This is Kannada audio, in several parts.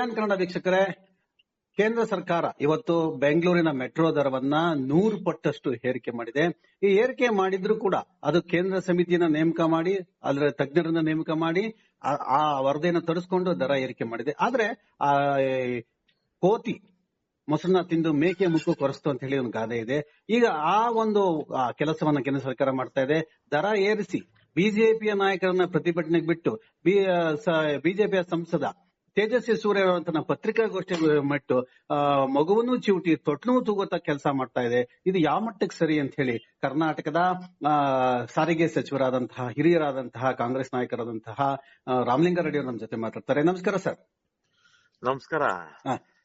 ಸಿಯಾನ್ ಕನ್ನಡ ವೀಕ್ಷಕರೇ, ಕೇಂದ್ರ ಸರ್ಕಾರ ಇವತ್ತು ಬೆಂಗಳೂರಿನ ಮೆಟ್ರೋ ದರವನ್ನ ನೂರು ಪಟ್ಟಷ್ಟು ಏರಿಕೆ ಮಾಡಿದೆ. ಈ ಏರಿಕೆ ಮಾಡಿದ್ರು ಕೂಡ ಅದು ಕೇಂದ್ರ ಸಮಿತಿಯನ್ನ ನೇಮಕ ಮಾಡಿ, ಅದರ ತಜ್ಞರನ್ನ ನೇಮಕ ಮಾಡಿ, ಆ- ವರದಿಯನ್ನು ತರಿಸ್ಕೊಂಡು ದರ ಏರಿಕೆ ಮಾಡಿದೆ. ಆದ್ರೆ, ಆ ಕೋತಿ ಮೊಸರನ್ನ ತಿಂದು ಮೇಕೆ ಮುಕ್ಕು ಕೊರಸ್ತು ಅಂತ ಹೇಳಿ ಒಂದು ಗಾದೆ ಇದೆ. ಈಗ ಆ ಒಂದು ಕೆಲಸವನ್ನ ಕೇಂದ್ರ ಸರ್ಕಾರ ಮಾಡ್ತಾ ಇದೆ. ದರ ಏರಿಸಿ ಬಿಜೆಪಿಯ ನಾಯಕರನ್ನ ಪ್ರತಿಭಟನೆಗೆ ಬಿಟ್ಟು ಬಿಜೆಪಿಯ ಸಂಸದ ತೇಜಸ್ವಿ ಸೂರ್ಯ ತನ್ನ ಪತ್ರಿಕಾಗೋಷ್ಠಿ ಮಟ್ಟು ಆ, ಮಗುವನ್ನು ಚಿವುಟಿ ತೊಟ್ಟನು ತೂಗೋತ ಕೆಲಸ ಮಾಡ್ತಾ ಇದೆ. ಇದು ಯಾವ ಮಟ್ಟಕ್ಕೆ ಸರಿ ಅಂತ ಹೇಳಿ ಕರ್ನಾಟಕದ ಆ, ಸಾರಿಗೆ ಸಚಿವರಾದಂತಹ ಹಿರಿಯರಾದಂತಹ ಕಾಂಗ್ರೆಸ್ ನಾಯಕರಾದಂತಹ ರಾಮಲಿಂಗಾರೆಡ್ಡಿ ಅವರು ನಮ್ಮ ಜೊತೆ ಮಾತಾಡ್ತಾರೆ. ನಮಸ್ಕಾರ ಸರ್. ನಮಸ್ಕಾರ.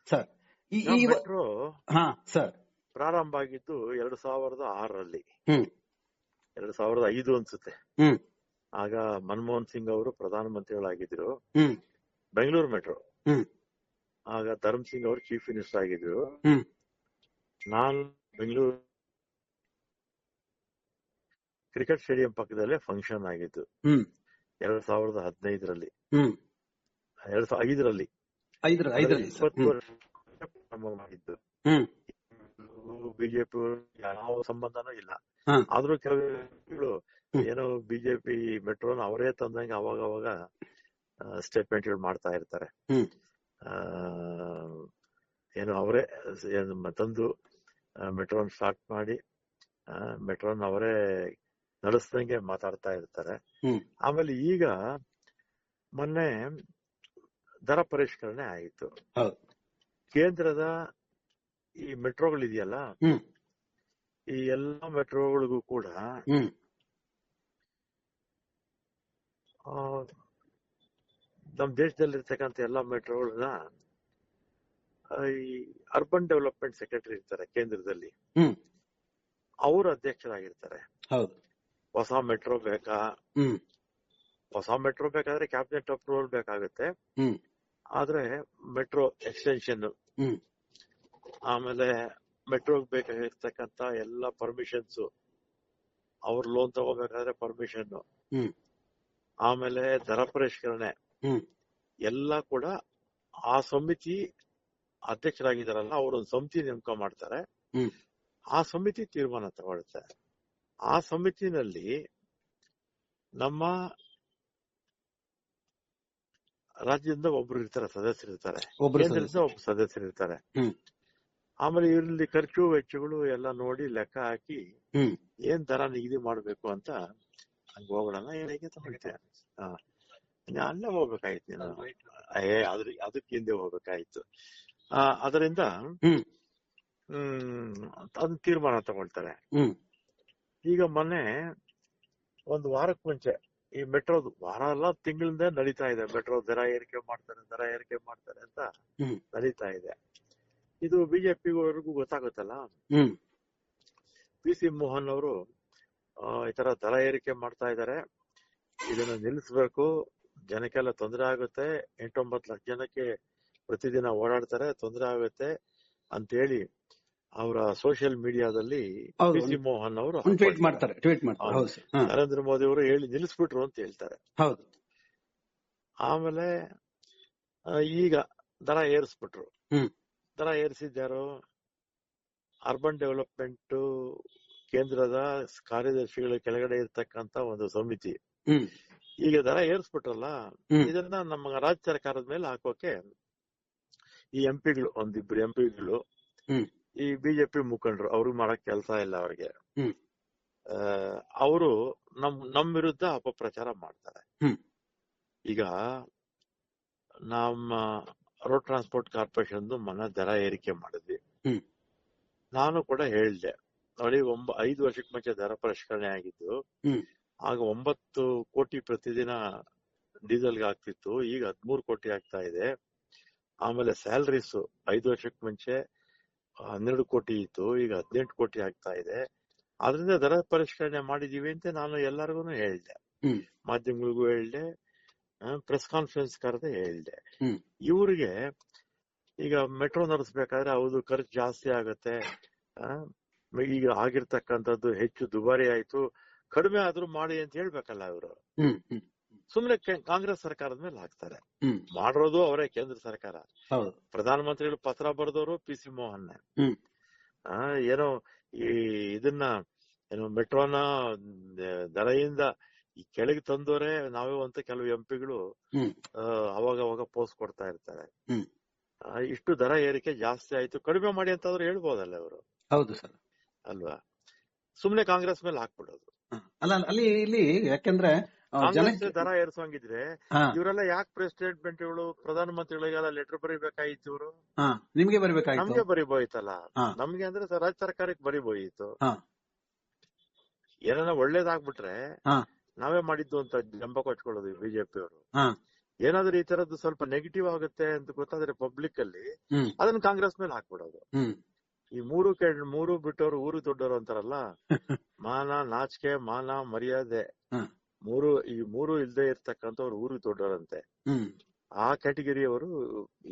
ಸರ್. ಹಾ ಸರ್. ಪ್ರಾರಂಭ ಆಗಿದ್ದು ಎರಡ್ ಸಾವಿರದ ಆರರಲ್ಲಿ. ಹ್ಮ್. ಎರಡ್ ಸಾವಿರದ ಐದು ಅನ್ಸುತ್ತೆ. ಆಗ ಮನಮೋಹನ್ ಸಿಂಗ್ ಅವರು ಪ್ರಧಾನಮಂತ್ರಿಗಳಾಗಿದ್ರು. ಹ್ಮ್. ಬೆಂಗಳೂರು ಮೆಟ್ರೋ. ಆಗ ಧರ್ಮ್ ಸಿಂಗ್ ಅವರು ಚೀಫ್ ಮಿನಿಸ್ಟರ್ ಆಗಿದ್ರು. ನಾನು ಬೆಂಗಳೂರು ಕ್ರಿಕೆಟ್ ಸ್ಟೇಡಿಯಂ ಪಕ್ಕದಲ್ಲೇ ಫಂಕ್ಷನ್ ಆಗಿತ್ತು ಎರಡ್ ಸಾವಿರದ ಹದಿನೈದರಲ್ಲಿ. ಎರಡ್ ಸಾವಿರದ ಐದರಲ್ಲಿ. ಇಪ್ಪತ್ತು ಮಾಡಿದ್ದು ಬಿಜೆಪಿ ಯಾವ ಸಂಬಂಧನೂ ಇಲ್ಲ. ಆದ್ರೂ ಕೆಲವು ಏನೋ ಬಿಜೆಪಿ ಮೆಟ್ರೋನ ಅವರೇ ತಂದಂಗೆ ಅವಾಗ ಅವಾಗ ಸ್ಟೇಟ್ಮೆಂಟ್ಗಳು ಮಾಡ್ತಾ ಇರ್ತಾರೆ ಏನು ಅವರೇ ಏನು ತಂದು ಮೆಟ್ರೋನ್ ಸ್ಟಾರ್ಟ್ ಮಾಡಿ ಮೆಟ್ರೋನ್ ಅವರೇ ನಡೆಸ್ದಂಗೆ ಮಾತಾಡ್ತಾ ಇರ್ತಾರೆ. ಆಮೇಲೆ ಈಗ ಮೊನ್ನೆ ದರ ಪರಿಷ್ಕರಣೆ ಆಯಿತು. ಕೇಂದ್ರದ ಈ ಮೆಟ್ರೋಗಳಿದೆಯಲ್ಲ. ಈ ಎಲ್ಲಾ ಮೆಟ್ರೋಗಳಿಗೂ ಕೂಡ ಹ್ಮ್ ಆ, ನಮ್ ದೇಶದಲ್ಲಿರ್ತಕ್ಕಂಥ ಎಲ್ಲಾ ಮೆಟ್ರೋಗಳನ್ನ ಈ ಅರ್ಬನ್ ಡೆವಲಪ್ಮೆಂಟ್ ಸೆಕ್ರೆಟರಿ ಇರ್ತಾರೆ ಕೇಂದ್ರದಲ್ಲಿ. ಅವರು ಅಧ್ಯಕ್ಷರಾಗಿರ್ತಾರೆ ಹೊಸ ಮೆಟ್ರೋ ಬೇಕಾ ಹೊಸ ಮೆಟ್ರೋ ಬೇಕಾದ್ರೆ ಕ್ಯಾಬಿನೆಟ್ ಅಪ್ರೂವಲ್ ಬೇಕಾಗುತ್ತೆ. ಆದ್ರೆ ಮೆಟ್ರೋ ಎಕ್ಸ್ಟೆನ್ಷನ್. ಆಮೇಲೆ ಮೆಟ್ರೋಗೆ ಬೇಕಾಗಿರ್ತಕ್ಕಂತ ಎಲ್ಲ ಪರ್ಮಿಷನ್ಸ್ ಅವ್ರ ಲೋನ್ ತಗೋಬೇಕಾದ್ರೆ ಪರ್ಮಿಷನ್. ಆಮೇಲೆ ದರ ಪರಿಷ್ಕರಣೆ. ಎಲ್ಲ ಕೂಡ ಆ ಸಮಿತಿ ಅಧ್ಯಕ್ಷರಾಗಿದ್ದಾರಲ್ಲ ಅವರೊಂದು ಸಮಿತಿ ನೇಮಕ ಮಾಡ್ತಾರೆ. ಆ ಸಮಿತಿ ತೀರ್ಮಾನ ತಗೊಳುತ್ತೆ ಆ ಸಮಿತಿನಲ್ಲಿ ನಮ್ಮ ರಾಜ್ಯದಿಂದ ಒಬ್ರು ಇರ್ತಾರೆ ಸದಸ್ಯರು ಇರ್ತಾರೆ. ಒಬ್ರು ಕೇಂದ್ರದಿಂದ ಒಬ್ಬ ಸದಸ್ಯರು ಇರ್ತಾರೆ. ಹ್ಮ್. ಆಮೇಲೆ ಇಲ್ಲಿ ಖರ್ಚು ವೆಚ್ಚಗಳು ಎಲ್ಲ ನೋಡಿ ಲೆಕ್ಕ ಹಾಕಿ. ಏನ್ ತರ ನಿಗದಿ ಮಾಡ್ಬೇಕು ಅಂತ ಹಂಗ ಹೋಗೋಣ ಏನಾಗಿ ತಗೊಳ್ತೇನೆ ಅಲ್ಲೇ ಹೋಗ್ಬೇಕಾಯ್ತು ನೀನು ಏ ಅದ್ರ ಅದಕ್ಕೆ ಹಿಂದೆ ಹೋಗ್ಬೇಕಾಯ್ತು. ಆ ಅದರಿಂದ ಹ್ಮ್. ಅದನ್ನ ತೀರ್ಮಾನ ತಗೊಳ್ತಾರೆ. ಈಗ ಮೊನ್ನೆ ಒಂದು ವಾರಕ್ ಮುಂಚೆ ಈ ಮೆಟ್ರೋದು ವಾರ ಎಲ್ಲ ತಿಂಗಳಿಂದ ನಡೀತಾ ಇದೆ. ಮೆಟ್ರೋ ದರ ಏರಿಕೆ ಮಾಡ್ತಾರೆ ದರ ಏರಿಕೆ ಮಾಡ್ತಾರೆ ಅಂತ. ನಡೀತಾ ಇದೆ. ಇದು ಬಿಜೆಪಿವರೆಗೂ ಗೊತ್ತಾಗುತ್ತಲ್ಲ. ಪಿ ಸಿ ಮೋಹನ್ ಅವರು ಈ ತರ ದರ ಏರಿಕೆ ಮಾಡ್ತಾ ಇದ್ದಾರೆ. ಇದನ್ನ ನಿಲ್ಲಿಸ್ಬೇಕು. ಜನಕ್ಕೆಲ್ಲ ತೊಂದರೆ ಆಗುತ್ತೆ. ಎಂಟೊಂಬತ್ತು ಲಕ್ಷ ಜನಕ್ಕೆ ಪ್ರತಿದಿನ ಓಡಾಡ್ತಾರೆ. ತೊಂದರೆ ಆಗುತ್ತೆ ಅಂತೇಳಿ ಅವರ ಸೋಷಿಯಲ್ ಮೀಡಿಯಾದಲ್ಲಿ ಪಿ ಸಿ ಮೋಹನ್ ಅವರು ಟ್ವೀಟ್ ಮಾಡ್ತಾರೆ ಟ್ವೀಟ್ ಮಾಡ್ತಾರೆ. ನರೇಂದ್ರ ಮೋದಿ ಅವರು ಹೇಳಿ ನಿಲ್ಲಿಸ್ಬಿಟ್ರು ಅಂತ ಹೇಳ್ತಾರೆ. ಹೌದು. ಆಮೇಲೆ ಈಗ ದರ ಏರಿಸ್ಬಿಟ್ರು. ದರ ಏರಿಸಿದ್ಯಾರು? ಅರ್ಬನ್ ಡೆವಲಪ್ಮೆಂಟ್ ಕೇಂದ್ರದ ಕಾರ್ಯದರ್ಶಿಗಳ ಕೆಳಗಡೆ ಇರ್ತಕ್ಕಂತ ಒಂದು ಸಮಿತಿ. ಈಗ ದರ ಏರಿಸ್ಬಿಟ್ರಲ್ಲ. ಇದನ್ನ ನಮ್ಮ ರಾಜ್ಯ ಸರ್ಕಾರದ ಮೇಲೆ ಹಾಕೋಕೆ ಈ ಎಂಪಿಗಳು ಒಂದಿಬ್ರು ಎಂಪಿಗಳು. ಈ ಬಿಜೆಪಿ ಮುಖಂಡರು ಅವ್ರಿಗೆ ಮಾಡಕ್ ಕೆಲಸ ಇಲ್ಲ ಅವ್ರಿಗೆ. ಅವರು ನಮ್ ನಮ್ ವಿರುದ್ಧ ಅಪಪ್ರಚಾರ ಮಾಡ್ತಾರೆ ಈಗ ನಮ್ಮ ರೋಡ್ ಟ್ರಾನ್ಸ್ಪೋರ್ಟ್ ಕಾರ್ಪೊರೇಷನ್ ಮನ ದರ ಏರಿಕೆ ಮಾಡಿದ್ವಿ ನಾನು ಕೂಡ ಹೇಳ್ದೆ ನೋಡಿ ಒಂಬ ಐದು ವರ್ಷಕ್ಕೆ ಮುಂಚೆ ದರ ಪರಿಷ್ಕರಣೆ ಆಗಿದ್ದು. ಆಗ ಒಂಬತ್ತು ಕೋಟಿ ಪ್ರತಿದಿನ ಡೀಸೆಲ್ಗೆ ಆಗ್ತಿತ್ತು. ಈಗ ಹದ್ಮೂರು ಕೋಟಿ ಆಗ್ತಾ ಇದೆ. ಆಮೇಲೆ ಸ್ಯಾಲರೀಸ್ ಐದು ವರ್ಷಕ್ಕೆ ಮುಂಚೆ ಹನ್ನೆರಡು ಕೋಟಿ ಇತ್ತು. ಈಗ ಹದಿನೆಂಟು ಕೋಟಿ ಆಗ್ತಾ ಇದೆ. ಆದ್ರಿಂದ ದರ ಪರಿಷ್ಕರಣೆ ಮಾಡಿದೀವಿ ಅಂತ ನಾನು ಎಲ್ಲರಿಗೂ ಹೇಳಿದೆ. ಮಾಧ್ಯಮಗಳಿಗೂ ಹೇಳಿದೆ. ಪ್ರೆಸ್ ಕಾನ್ಫರೆನ್ಸ್ ಕರೆದೇ ಹೇಳಿದೆ. ಇವರಿಗೆ ಈಗ ಮೆಟ್ರೋ ನಡೆಸ್ಬೇಕಾದ್ರೆ ಅವ್ರದ್ದು ಖರ್ಚು ಜಾಸ್ತಿ ಆಗತ್ತೆ. ಈಗ ಆಗಿರ್ತಕ್ಕಂಥದ್ದು ಹೆಚ್ಚು ದುಬಾರಿ ಆಯ್ತು. ಕಡಿಮೆ ಆದ್ರೂ ಮಾಡಿ ಅಂತ ಹೇಳ್ಬೇಕಲ್ಲ ಇವರು. ಸುಮ್ನೆ ಕಾಂಗ್ರೆಸ್ ಸರ್ಕಾರದ ಮೇಲೆ ಹಾಕ್ತಾರೆ. ಮಾಡಿರೋದು ಅವರೇ ಕೇಂದ್ರ ಸರ್ಕಾರ. ಪ್ರಧಾನ ಮಂತ್ರಿಗಳು ಪತ್ರ ಬರೆದವರು ಪಿ ಸಿ ಮೋಹನ್ ಏನೋ ಈ ಇದನ್ನ ಏನೋ ಮೆಟ್ರೋನ ದರೆಯಿಂದ ಈ ಕೆಳಗೆ ತಂದೋರೆ ನಾವೇ ಅಂತ ಕೆಲವು ಎಂಪಿಗಳು. ಅವಾಗ ಅವಾಗ ಪೋಸ್ಟ್ ಕೊಡ್ತಾ ಇರ್ತಾರೆ. ಇಷ್ಟು ದರ ಏರಿಕೆ ಜಾಸ್ತಿ ಆಯ್ತು. ಕಡಿಮೆ ಮಾಡಿ ಅಂತಾದ್ರೂ ಹೇಳ್ಬೋದಲ್ಲ ಇವರು. ಹೌದು ಸರ್. ಅಲ್ವಾ? ಸುಮ್ನೆ ಕಾಂಗ್ರೆಸ್ ಮೇಲೆ ಹಾಕ್ಬಿಡೋದು. ಅಲ್ಲ ಅಲ್ಲಿ ಇಲ್ಲಿ ಯಾಕೆಂದ್ರೆ ದರ ಏರ್ಸೋಂಗಿದ್ರೆ ಇವರೆಲ್ಲ ಯಾಕೆ ಪ್ರೆಸ್ ಪ್ರಧಾನ ಮಂತ್ರಿಗಳಿಗೆಲ್ಲ ಲೆಟರ್ ಬರಿಬೇಕಾಯ್ತು ಇವರು? ನಿಮ್ಗೆ ಬರಿಬೇಕಾಯ್ತು? ನಮ್ಗೆ ಬರಿಬೋಯ್ತಲ್ಲ. ನಮ್ಗೆ ಅಂದ್ರೆ ರಾಜ್ಯ ಸರ್ಕಾರಕ್ಕೆ ಬರಿಬೋಯಿತು. ಏನಾರ ಒಳ್ಳೇದಾಗ್ಬಿಟ್ರೆ. ನಾವೇ ಮಾಡಿದ್ದು ಅಂತ ಜಂಬ ಕೊಚ್ಕೊಳ್ಳೋದು ಬಿಜೆಪಿ ಅವರು. ಏನಾದ್ರೂ ಈ ತರದ್ದು ಸ್ವಲ್ಪ ನೆಗೆಟಿವ್ ಆಗುತ್ತೆ ಅಂತ ಗೊತ್ತಾದ್ರೆ ಪಬ್ಲಿಕ್ ಅಲ್ಲಿ ಅದನ್ನ ಕಾಂಗ್ರೆಸ್ ಮೇಲೆ ಹಾಕ್ಬಿಡೋದು. ಈ ಮೂರು ಕೆ ಮೂರು ಬಿಟ್ಟವ್ರು ಊರು ದೊಡ್ಡವರು ಅಂತಾರಲ್ಲ? ಮಾನ ನಾಚಿಕೆ ಮಾನ ಮರ್ಯಾದೆ. ಮೂರು ಈ ಮೂರು ಇಲ್ದೇ ಇರ್ತಕ್ಕಂಥವ್ರು ಊರು ದೊಡ್ಡವರಂತೆ. ಆ ಆ ಕ್ಯಾಟಗರಿಯವರು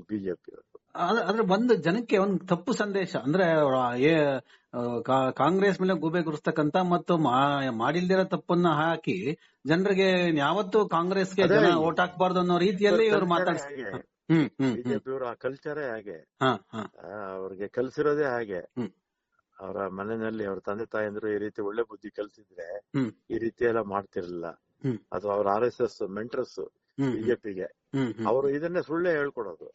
ಬಿಜೆಪಿ ಅವರು ಆದ್ರೆ ಒಂದು ಜನಕ್ಕೆ ಒಂದು ತಪ್ಪು ಸಂದೇಶ. ಅಂದ್ರೆ ಕಾಂಗ್ರೆಸ್ ಮೇಲೆ ಗೂಬೆ ಗುರಿಸ್ತಕ್ಕಂತ ಮತ್ತು ಮಾಡಿಲ್ದಿರೋ ತಪ್ಪನ್ನ ಹಾಕಿ ಜನರಿಗೆ ಯಾವತ್ತು ಕಾಂಗ್ರೆಸ್ಗೆ ಓಟ್ ಹಾಕ್ಬಾರ್ದು ಅನ್ನೋ ರೀತಿಯಲ್ಲಿ ಇವರು ಮಾತಾಡ್ಸ್ ಹಾಗೆ ಹ್ಮ್ ಹ್ಮ್ ಹ್ಮ್. ಬಿಜೆಪಿ ಅವರು ಆ ಕಲ್ಚರೇ ಹಾಗೆ. ಅವ್ರಿಗೆ ಕಲ್ಸಿರೋದೇ ಹಾಗೆ. ಅವರ ಮನೆಯಲ್ಲಿ ಅವ್ರ ತಂದೆ ತಾಯಂದ್ರು ಈ ರೀತಿ ಒಳ್ಳೆ ಬುದ್ಧಿ ಕಲ್ಸಿದ್ರೆ ಈ ರೀತಿ ಎಲ್ಲ ಮಾಡ್ತಿರ್ಲಿಲ್ಲ. ಅದು ಅವ್ರ ಆರ್ ಎಸ್ ಎಸ್ ಮೆಂಟರ್ಸ್ ಬಿಜೆಪಿಗೆ. ಅವರು ಇದನ್ನೇ ಸುಳ್ಳೇ ಹೇಳ್ಕೊಡೋದು.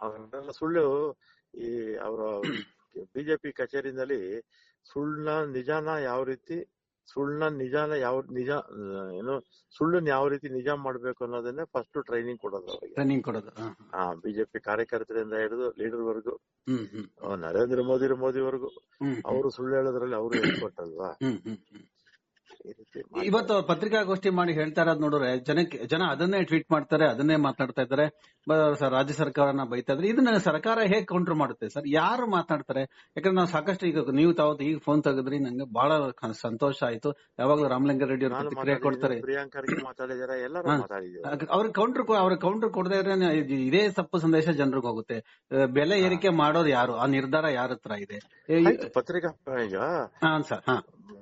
ಅವರೆಲ್ಲ ಸುಳ್ಳು ಈ ಅವರ ಬಿಜೆಪಿ ಕಚೇರಿನಲ್ಲಿ ಸುಳ್ಳ ನಿಜಾನ ಯಾವ ರೀತಿ ಸುಳ್ಳನ್ನ ನಿಜಾನ ಯಾವ ನಿಜ ಏನು ಸುಳ್ಳನ್ನ ಯಾವ ರೀತಿ ನಿಜ ಮಾಡ್ಬೇಕು ಅನ್ನೋದನ್ನೇ ಫಸ್ಟ್ ಟ್ರೈನಿಂಗ್ ಕೊಡೋದು ಅವ್ರಿಗೆ. ಟ್ರೈನಿಂಗ್ ಕೊಡೋದು ಹಾ, ಬಿಜೆಪಿ ಕಾರ್ಯಕರ್ತರಿಂದ ಹಿಡಿದು ಲೀಡರ್ ವರ್ಗು ನರೇಂದ್ರ ಮೋದಿ ಮೋದಿವರೆಗೂ ವರ್ಗು ಅವರು ಸುಳ್ಳು ಹೇಳೋದ್ರಲ್ಲಿ ಅವರು ಹೇಳ್ಕೊಟ್ಟಲ್ವಾ ಹ್ಮ್ ಹ್ಮ್ ಈ ರೀತಿ ಮಾಡ್ತಾರೆ. ಇವತ್ತು ಅವ್ರು ಪತ್ರಿಕಾಗೋಷ್ಠಿ ಮಾಡಿ ಹೇಳ್ತಾ ಇರೋದ್ ನೋಡಿದ್ರೆ ಜನಕ್ಕೆ ಜನ ಅದನ್ನೇ ಟ್ವೀಟ್ ಮಾಡ್ತಾರೆ ಅದನ್ನೇ ಮಾತಾಡ್ತಾ ಇದ್ದಾರೆ. ರಾಜ್ಯ ಸರ್ಕಾರನ ಬೈತಾ ಇದ್ರೆ ಇದನ್ನ ಸರ್ಕಾರ ಹೇಗ್ ಕೌಂಟರ್ ಮಾಡುತ್ತೆ? ಸರ್ ಯಾರು ಮಾತಾಡ್ತಾರೆ? ಯಾಕಂದ್ರೆ ನಾವು ಸಾಕಷ್ಟು ಈಗ ನೀವು ತಾವತ್ತು ಈಗ ಫೋನ್ ತೆಗೆದ್ರಿ ನಂಗೆ ಬಹಳ ಸಂತೋಷ ಆಯ್ತು. ಯಾವಾಗ್ಲೂ ರಾಮಲಿಂಗ ರೆಡ್ಡಿ ಅವರು ಪ್ರತಿಕ್ರಿಯೆ ಕೊಡ್ತಾರೆ. ಅವ್ರ ಕೌಂಟರ್ ಅವ್ರ ಕೌಂಟರ್ ಕೊಡದೇ ಇದ್ರೆ ಇದೇ ತಪ್ಪು ಸಂದೇಶ ಜನರಿಗೆ ಹೋಗುತ್ತೆ. ಬೆಲೆ ಏರಿಕೆ ಮಾಡೋದು ಯಾರು? ಆ ನಿರ್ಧಾರ ಯಾರ ಹತ್ರ ಇದೆ? ಪತ್ರಿಕಾ ಈಗ ಹಾ ಸರ್ ಹಾ.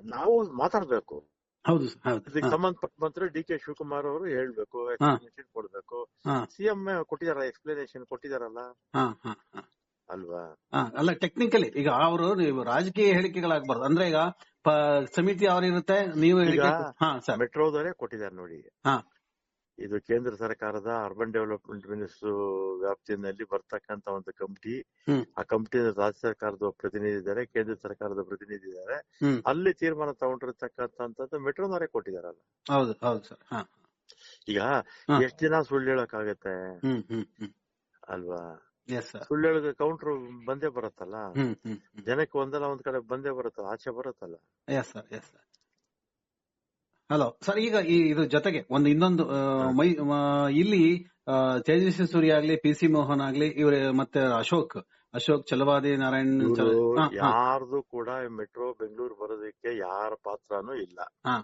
ನಾವು ಮಾತಾಡ್ಬೇಕು. ಹೌದು ಇದಕ್ಕೆ ಸಂಬಂಧಪಟ್ಟ ಮಂತ್ರಿ ಡಿ ಕೆ ಶಿವಕುಮಾರ್ ಅವರು ಹೇಳ್ಬೇಕು. ಎಕ್ಸ್ಪ್ಲನೇಷನ್ ಕೊಡ್ಬೇಕು. ಸಿಎಂ ಕೊಟ್ಟಿದಾರ ಎಕ್ಸ್ಪ್ಲನೇಷನ್ ಕೊಟ್ಟಿದಾರಲ್ಲ ಅಲ್ವಾ? ಅಲ್ಲ ಟೆಕ್ನಿಕಲಿ ಈಗ ಅವರು ನೀವು ರಾಜಕೀಯ ಹೇಳಿಕೆಗಳಾಗಬಾರ್ದು. ಅಂದ್ರೆ ಈಗ ಸಮಿತಿ ಅವ್ರಿರುತ್ತೆ ನೀವು ಮೆಟ್ರೋದವರೇ ಕೊಟ್ಟಿದ್ದಾರೆ ನೋಡಿ. ಹಾ. ಇದು ಕೇಂದ್ರ ಸರ್ಕಾರದ ಅರ್ಬನ್ ಡೆವಲಪ್ಮೆಂಟ್ ಮಿನಿಸ್ಟರ್ ವ್ಯಾಪ್ತಿಯಲ್ಲಿ ಬರ್ತಕ್ಕಂತ ಒಂದು ಕಮಿಟಿ. ಆ ಕಮಿಟಿ ರಾಜ್ಯ ಸರ್ಕಾರದ ಪ್ರತಿನಿಧಿ ಇದ್ದಾರೆ ಕೇಂದ್ರ ಸರ್ಕಾರದ ಪ್ರತಿನಿಧಿ ಇದ್ದಾರೆ. ಅಲ್ಲಿ ತೀರ್ಮಾನ ತಗೊಂಡಿರ್ತಕ್ಕಂಥದ್ದು ಮೆಟ್ರೋನವರೇ ಕೊಟ್ಟಿದಾರಲ್ಲ. ಹೌದು ಹೌದು ಸರ್. ಈಗ. ಎಷ್ಟ್ ದಿನ ಸುಳ್ಳು ಹ್ಮ್ ಅಲ್ವಾ? ಸುಳ್ಳು ಹೇಳಕ್ ಕೌಂಟರ್ ಬಂದೇ ಬರುತ್ತಲ್ಲ? ಜನಕ್ಕೆ ಒಂದಲ್ಲ ಒಂದ್ ಕಡೆ ಬಂದೇ ಬರುತ್ತಲ್ಲ ಆಚೆ ಬರುತ್ತಲ್ಲ? ಹಲೋ ಸರ್ ಈಗ ಈ ಇದ್ರ ಜೊತೆಗೆ ಒಂದು ಇನ್ನೊಂದು ಮೈ ಇಲ್ಲಿ ತೇಜಸ್ವಿ ಸೂರ್ಯ ಆಗ್ಲಿ ಪಿ ಸಿ ಮೋಹನ್ ಆಗ್ಲಿ ಇವ್ರ ಮತ್ತೆ ಅಶೋಕ್ ಅಶೋಕ್ ಚಲವಾದಿ ನಾರಾಯಣ್. ಯಾರ್ದು ಕೂಡ ಮೆಟ್ರೋ ಬೆಂಗಳೂರು ಬರೋದಕ್ಕೆ ಯಾರ ಪಾತ್ರನೂ ಇಲ್ಲ ಹಾ.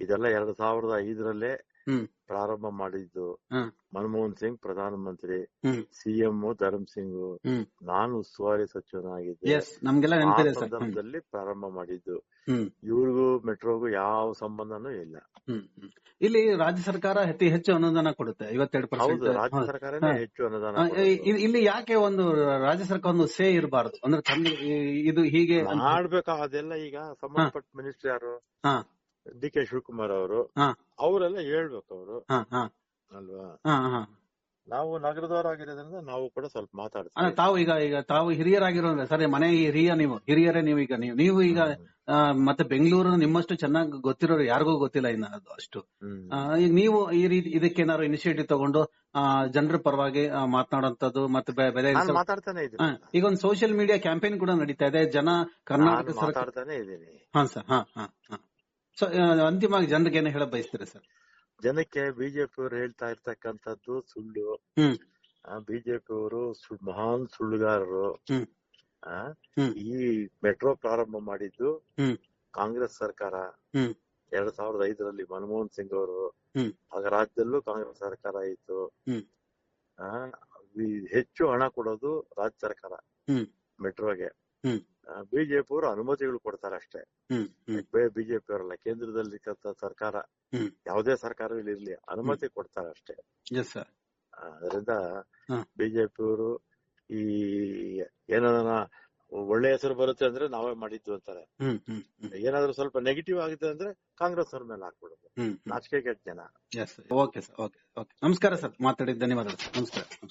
ಇದೆಲ್ಲ ಎರಡ್ ಸಾವಿರದ ಐದರಲ್ಲೇ. ಪ್ರಾರಂಭ ಮಾಡಿದ್ದು. ಮನಮೋಹನ್ ಸಿಂಗ್ ಪ್ರಧಾನಮಂತ್ರಿ ಮಂತ್ರಿ ಸಿಎಂ ಧರ್ಮ್ ಸಿಂಗ್. ನಾನು ಉಸ್ತುವಾರಿ ಸಚಿವನಾಗಿದ್ದೆ ಸಂದರ್ಭದಲ್ಲಿ ಪ್ರಾರಂಭ ಮಾಡಿದ್ದು. ಇವ್ರಿಗೂ ಮೆಟ್ರೋಗೂ ಯಾವ ಸಂಬಂಧನೂ ಇಲ್ಲ. ಇಲ್ಲಿ ರಾಜ್ಯ ಸರ್ಕಾರ ಅತಿ ಹೆಚ್ಚು ಅನುದಾನ ಕೊಡುತ್ತೆ. ಐವತ್ತೆರಡು ಹೌದು ಪರ್ಸೆಂಟ್ ರಾಜ್ಯ ಸರ್ಕಾರನೇ. ಹೆಚ್ಚು ಅನುದಾನ ಇಲ್ಲಿ ಯಾಕೆ ಒಂದು ರಾಜ್ಯ ಸರ್ಕಾರ ಒಂದು ಸೇ ಇರಬಾರದು? ಅಂದ್ರೆ ಇದು ಹೀಗೆ ಮಾಡ್ಬೇಕಾ ಅದೆಲ್ಲ ಈಗ ಸಂಬಂಧಪಟ್ಟ ಮಿನಿಸ್ಟರ್ ಯಾರು. ಡಿ ಕೆ ಶಿವಕುಮಾರ್ ಅವರು. ಅವರೆಲ್ಲ ಹೇಳ್ಬೇಕು ಅವರು. ಹಾ ಹಾ. ಅಲ್ವಾ? ಹಾ ಹಾ. ನಾವು ನಗರದವರಾಗಿರೋದ್ರಿಂದ ನಾವು ಕೂಡ ಸ್ವಲ್ಪ ಮಾತಾಡ್ತೀವಿ. ತಾವು ಈಗ ಈಗ ತಾವು ಹಿರಿಯರಾಗಿರೋದ್ರೆ ಸರಿ ಮನೆ ಹಿರಿಯ ನೀವು ಹಿರಿಯರೇ ನೀವು ಈಗ ನೀವು ನೀವು ಈಗ ಮತ್ತೆ ಬೆಂಗಳೂರು ನಿಮ್ಮಷ್ಟು ಚೆನ್ನಾಗಿ ಗೊತ್ತಿರೋರು ಯಾರಿಗೂ ಗೊತ್ತಿಲ್ಲ ಇನ್ನ ಅದು ಅಷ್ಟು. ಈಗ ನೀವು ಈ ರೀತಿ ಇದಕ್ಕೆ ಏನಾದ್ರು ಇನಿಷಿಯೇಟಿವ್ ತಗೊಂಡು ಜನರ ಪರವಾಗಿ ಮಾತನಾಡುವಂತದ್ದು ಮತ್ತೆ ಬೆಲೆ ಈಗ ಒಂದು ಸೋಷಿಯಲ್ ಮೀಡಿಯಾ ಕ್ಯಾಂಪೇನ್ ಕೂಡ ನಡೀತಾ ಇದೆ. ಜನ ಕರ್ನಾಟಕ ಸರ್ಕಾರ ಹಾ ಸರ್. ಹಾ ಹಾ. ಸೊ ಅಂತಿಮವಾಗಿ ಜನರಿಗೆ ಏನು ಹೇಳ ಬಯಸ್ತೀರಾ ಸರ್? ಜನಕ್ಕೆ ಬಿಜೆಪಿ ಅವರು ಹೇಳ್ತಾ ಇರ್ತಕ್ಕಂಥದ್ದು ಸುಳ್ಳು. ಬಿಜೆಪಿ ಅವರು ಮಹಾನ್ ಸುಳ್ಳುಗಾರರು. ಈ ಮೆಟ್ರೋ ಪ್ರಾರಂಭ ಮಾಡಿದ್ದು ಕಾಂಗ್ರೆಸ್ ಸರ್ಕಾರ. ಎರಡ್ ಸಾವಿರದ ಐದರಲ್ಲಿ ಮನಮೋಹನ್ ಸಿಂಗ್ ಅವರು. ಆಗ ರಾಜ್ಯದಲ್ಲೂ ಕಾಂಗ್ರೆಸ್ ಸರ್ಕಾರ ಇತ್ತು. ಹ್ಮ್. ಆ, ಈ ಹೆಚ್ಚು ಹಣ ಕೊಡೋದು ರಾಜ್ಯ ಸರ್ಕಾರ. ಮೆಟ್ರೋಗೆ. ಹ್ಮ್. ಬಿಜೆಪಿ ಅವರು ಅನುಮತಿಗಳು ಕೊಡ್ತಾರೆ ಅಷ್ಟೇ. ಬಿಜೆಪಿ ಅವರಲ್ಲ ಕೇಂದ್ರದಲ್ಲಿ ಸರ್ಕಾರ ಯಾವುದೇ ಸರ್ಕಾರ ಇರ್ಲಿ ಅನುಮತಿ ಕೊಡ್ತಾರೆ ಅಷ್ಟೇ. ಅದರಿಂದ. ಬಿಜೆಪಿ ಅವರು ಈ ಏನಾರ ಒಳ್ಳೆ ಹೆಸರು ಬರುತ್ತೆ ಅಂದ್ರೆ ನಾವೇ ಮಾಡಿದ್ದು ಅಂತಾರೆ. ಏನಾದ್ರೂ ಸ್ವಲ್ಪ ನೆಗೆಟಿವ್ ಆಗಿದೆ ಅಂದ್ರೆ ಕಾಂಗ್ರೆಸ್ ಅವ್ರ ಮೇಲೆ ಹಾಕ್ಬಿಡೋದು. ನಾಚಿಕೆ ಕೆಟ್ಟ ಜನ. ಓಕೆ ಸರ್ ಓಕೆ ಓಕೆ ನಮಸ್ಕಾರ ಸರ್ ಮಾತಾಡಿದ ಧನ್ಯವಾದಗಳು ನಮಸ್ಕಾರ.